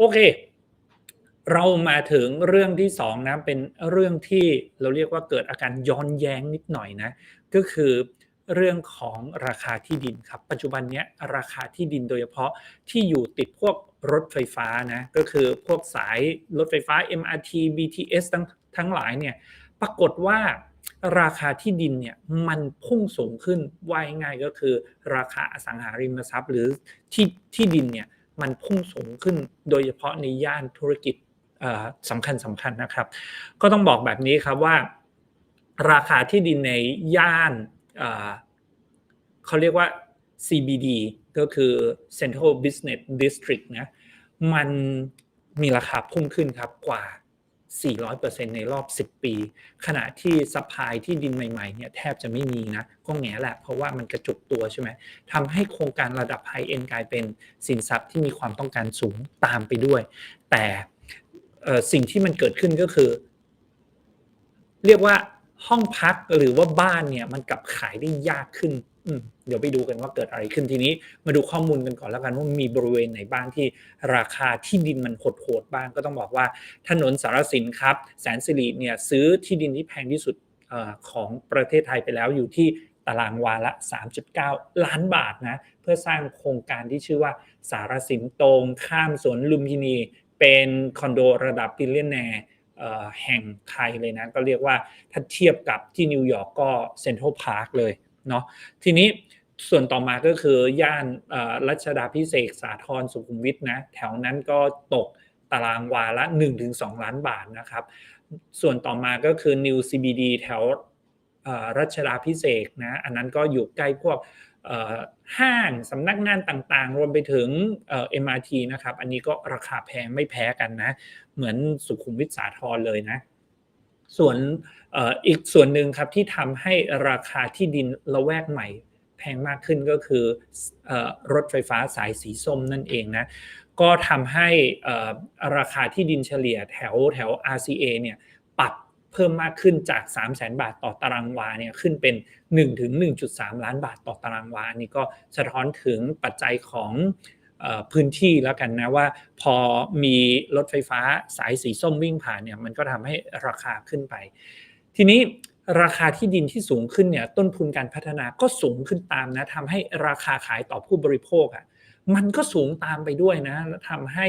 โอเค เรามาถึงเรื่องที่สองนะเป็นเรื่องที่เราเรียกว่าเกิดอาการย้อนแย้งนิดหน่อยนะ ก็คือเรื่องของราคาที่ดินครับ ปัจจุบันนี้ราคาที่ดินโดยเฉพาะที่อยู่ติดพวกรถไฟฟ้านะก็คือพวกสายรถไฟฟ้า MRT BTS ทั้งทั้งหลายเนี่ยปรากฏว่าราคาที่ดินเนี่ยมันพุ่งสูงขึ้นว่ายง่ายก็คือ ราคาอสังหาริมทรัพย์ หรือที่ที่ดินเนี่ย มันพุ่งสูงขึ้นโดยเฉพาะในย่านธุรกิจสำคัญสำคัญนะครับ ก็ต้องบอกแบบนี้ครับว่า ราคาที่ดินในย่านเขาเรียกว่า CBD ก็คือ Central Business District นะมันมีราคาพุ่งขึ้นครับกว่า 400%ในรอบ 10 ปี ขณะที่ซัพพลายที่ดินใหม่ๆเนี่ยแทบจะไม่มีนะ ก็แง่แหละ เพราะว่ามันกระจุกตัวใช่ไหมทำให้โครงการระดับไฮเอ็นกลายเป็นสินทรัพย์ที่มีความต้องการสูงตามไปด้วย แต่สิ่งที่มันเกิดขึ้นก็คือ เรียกว่าห้องพักหรือว่าบ้านเนี่ยมันกลับขายได้ยากขึ้น เดี๋ยวไปดูกันว่าเกิดอะไรขึ้นทีนี้ มาดูข้อมูลกันก่อนแล้วกันว่ามีบริเวณไหนบ้างที่ราคาที่ดินมันโหดๆบ้าง ก็ต้องบอกว่าถนนสารสินครับ แสนสิริเนี่ยซื้อที่ดินที่แพงที่สุดของประเทศไทยไปแล้วอยู่ที่ตารางวาละ 3.9 ล้านบาทนะเพื่อสร้างโครงการที่ชื่อว่าสารสินตรงข้ามสวนลุมพินี เป็นคอนโดระดับบิลเลียนแนร์แห่งไทยเลยนะ ก็เรียกว่าถ้าเทียบกับที่นิวยอร์กก็เซ็นทรัลพาร์คเลย เนาะทีนี้ส่วนต่อมาก็คือย่านรัชดาพิเศษสาทรสุขุมวิทนะแถวนั้นก็ตกตารางวาละ 1-2 ล้านบาทนะครับ ส่วนต่อมาก็คือ New CBD แถวรัชดาพิเศษนะอันนั้นก็อยู่ใกล้พวกห้างสำนักงานต่างๆ รวมไปถึง MRT นะครับ อันนี้ก็ราคาแพงไม่แพ้กันนะ เหมือนสุขุมวิทสาทรเลยนะ ส่วนอีกส่วนหนึ่งครับที่ทำให้ราคาที่ดินละแวกใหม่แพงมากขึ้นก็คือรถไฟฟ้าสายสีส้มนั่นเองนะก็ทำให้ราคาที่ดินเฉลี่ยแถวแถว RCA เนี่ยปรับเพิ่มมากขึ้นจาก 3 0 0 0 0 0 บาทต่อตารางวาเนี่ยขึ้นเป็น1ถึง1.3 ล้านบาทต่อตารางวาอันนี้ก็สะท้อนถึงปัจจัยของ พื้นที่แล้วกันนะว่าพอมีรถไฟฟ้าสายสีส้มวิ่งผ่านเนี่ยมันก็ทำให้ราคาขึ้นไป ทีนี้ราคาที่ดินที่สูงขึ้นเนี่ยต้นทุนการพัฒนาก็สูงขึ้นตามนะทำให้ราคาขายต่อผู้บริโภคอะ่ะมันก็สูงตามไปด้วยนะแล้วทำให้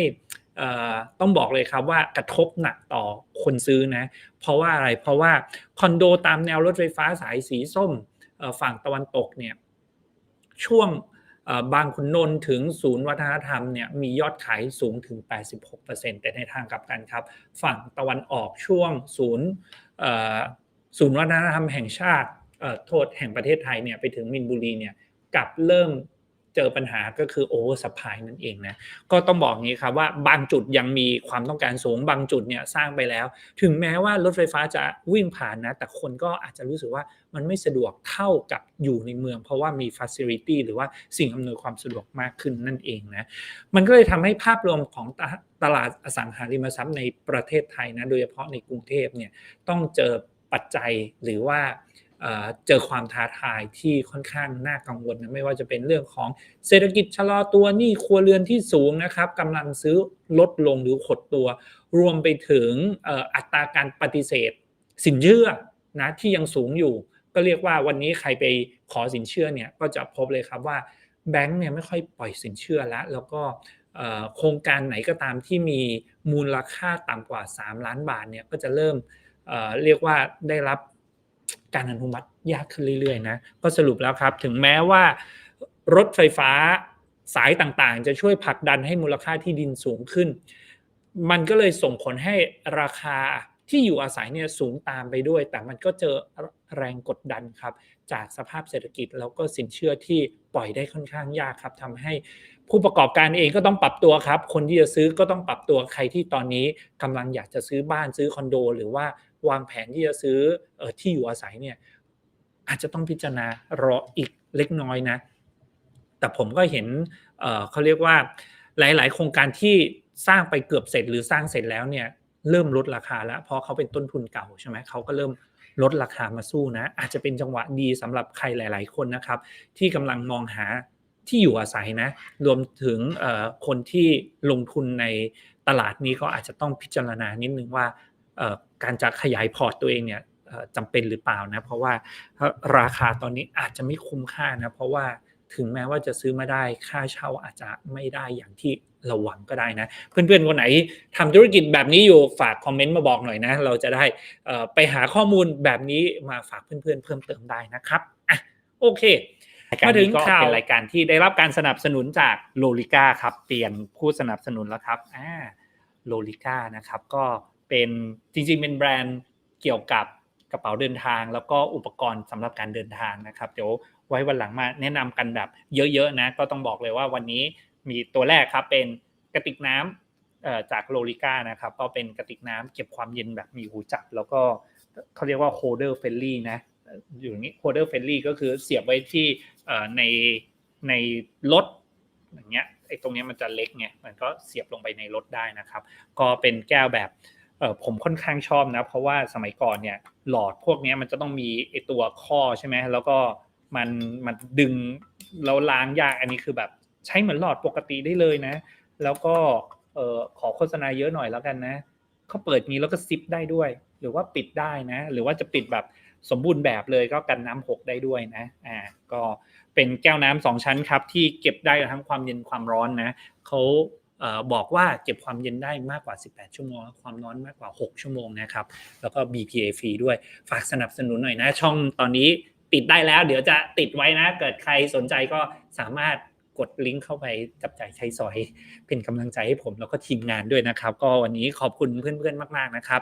ต้องบอกเลยครับว่ากระทบหนักต่อคนซื้อนะเพราะว่าอะไรเพราะว่าคอนโดตามแนวรถไฟฟ้าสายสีส้มฝั่งตะวันตกเนี่ยช่วง บางขุนนนถึงศูนย์วัฒนธรรมเนี่ยมียอดขายสูงถึง 86%แต่ในทางกลับกันครับ ฝั่งตะวันออกช่วงศูนย์ศูนย์วัฒนธรรมแห่งชาติโทษแห่งประเทศไทยเนี่ยไปถึงมินบุรีเนี่ยกลับเริ่ม เจอปัญหาก็คือโอเวอร์สปายนั่นเองนะก็ต้องบอกงี้ครับว่าบางจุดยังมีความต้องการสูงบางจุดเนี่ยสร้างไปแล้ว ถึงแม้ว่ารถไฟฟ้าจะวิ่งผ่านนะ แต่คนก็อาจจะรู้สึกว่ามันไม่สะดวกเท่ากับอยู่ในเมือง เพราะว่ามีฟัสซิลิตี้หรือว่าสิ่งอำนวยความสะดวกมากขึ้นนั่นเองนะมันก็เลยทำให้ภาพรวมของตลาดอสังหาริมทรัพย์ในประเทศไทยนะโดยเฉพาะในกรุงเทพเนี่ยต้องเจอปัจจัยหรือว่า เจอความท้าทายที่ค่อนข้างน่ากังวลนะไม่ว่าจะเป็นเรื่องของเศรษฐกิจชะลอตัวหนี้ครัวเรือนที่สูงนะครับกำลังซื้อลดลงหรือขดตัว รวมไปถึงอัตราการปฏิเสธ สินเชื่อนะที่ยังสูงอยู่ ก็เรียกว่าวันนี้ใครไปขอสินเชื่อเนี่ยก็จะพบเลยครับว่าแบงค์เนี่ยไม่ค่อยปล่อยสินเชื่อแล้วแล้วก็โครงการไหนก็ตามที่มีมูลค่าต่ำกว่า 3 ล้านบาทเนี่ยก็จะเริ่มเรียกว่าได้รับ การอนุมัติยากขึ้นเรื่อยๆนะก็สรุปแล้วครับ ถึงแม้ว่ารถไฟฟ้าสายต่างๆ จะช่วยผลักดันให้มูลค่าที่ดินสูงขึ้น มันก็เลยส่งผลให้ราคาที่อยู่อาศัยเนี่ยสูงตามไปด้วย แต่มันก็เจอแรงกดดันครับ จากสภาพเศรษฐกิจแล้วก็สินเชื่อที่ปล่อยได้ค่อนข้างยากครับทำให้ผู้ประกอบการเองก็ต้องปรับตัวครับ คนที่จะซื้อก็ต้องปรับตัวใครที่ตอนนี้กำลังอยากจะซื้อบ้านซื้อคอนโด หรือว่า วางแผนที่จะซื้อที่อยู่อาศัยเนี่ยอาจจะต้องพิจารณารออีกเล็กน้อยนะ แต่ผมก็เห็นเขาเรียกว่าหลาย ๆ โครงการที่สร้างไปเกือบเสร็จหรือสร้างเสร็จแล้วเนี่ยเริ่มลดราคาแล้วเพราะเขาเป็นต้นทุนเก่าใช่ไหมเขาก็เริ่มลดราคามาสู้นะ อาจจะเป็นจังหวะดีสำหรับใครหลาย ๆ คนนะครับ ที่กำลังมองหาที่อยู่อาศัยนะ รวมถึงคนที่ลงทุนในตลาดนี้ก็อาจจะต้องพิจารณานิดนึงว่า การจะขยายพอร์ตตัวเองเนี่ยเอ่อจำเป็นหรือเปล่านะเพราะว่าราคาตอนนี้อาจจะไม่คุ้มค่านะเพราะว่าถึงแม้ว่าจะซื้อมาได้ค่าเช่าอาจจะไม่ได้อย่างที่เราหวังก็ได้นะ เพื่อนๆคนไหนทำธุรกิจแบบนี้อยู่ฝากคอมเมนต์มาบอกหน่อยนะ เราจะได้เอ่อไปหาข้อมูลแบบนี้มาฝากเพื่อนๆเพิ่มเติมได้นะครับอะโอเครายการมาถึนี้งก็ข่าวเป็นรายการที่ได้รับการสนับสนุนจากโลลิก้าครับเปลี่ยนผู้สนับสนุนแล้วครับอ่าโลลิก้านะครับก็ เป็นจริงๆ เป็นแบรนด์เกี่ยวกับกระเป๋าเดินทาง แล้วก็อุปกรณ์สำหรับการเดินทางนะครับเดี๋ยวไว้วันหลังมาแนะนำกันแบบเยอะๆนะก็ต้องบอกเลยว่าวันนี้มีตัวแรกครับเป็นกระติกน้ำเอ่อจากโลลิก้านะครับก็เป็นกระติกน้ำเก็บความเย็นแบบมีหูจับ แล้วก็เขาเรียกว่าโฮเดอร์เฟลลี่นะอยู่อย่างนี้ holder friendly ก็คือเสียบไว้ที่ในในรถอย่างเงี้ยไอ้ตรงเนี้ยมันจะเล็กไงมันก็เสียบลงไปในรถได้นะครับ ก็เป็นแก้วแบบ เออผมค่อนข้างชอบนะ เพราะว่าสมัยก่อนเนี่ย หลอดพวกนี้มันจะต้องมีไอตัวข้อใช่ไหมแล้วก็มันมันดึงแล้วล้างยากอันนี้คือแบบใช้เหมือนหลอดปกติได้เลยนะ แล้วก็เออขอโฆษณาเยอะหน่อยแล้วกันนะเขาเปิดนี้แล้วก็ซิปได้ด้วย หรือว่าปิดได้นะ หรือว่าจะปิดแบบสมบูรณ์แบบเลยก็กันน้ำหกได้ด้วยนะอ่าก็เป็นแก้วน้ำสองชั้นครับ ที่เก็บได้ทั้งความเย็นความร้อนนะเขา บอกว่าเก็บความเย็นได้มากกว่า 18 ชั่วโมง ความร้อนมากกว่า 6 ชั่วโมงนะครับ แล้วก็ BPA ฟรีด้วย ฝากสนับสนุนหน่อยนะ ช่องตอนนี้ติดได้แล้ว เดี๋ยวจะติดไว้นะ เกิดใครสนใจก็สามารถกดลิงก์เข้าไปจับจ่ายใช้สอย เป็นกำลังใจให้ผมแล้วก็ทีมงานด้วยนะครับ ก็วันนี้ขอบคุณเพื่อนๆมาก ๆนะครับ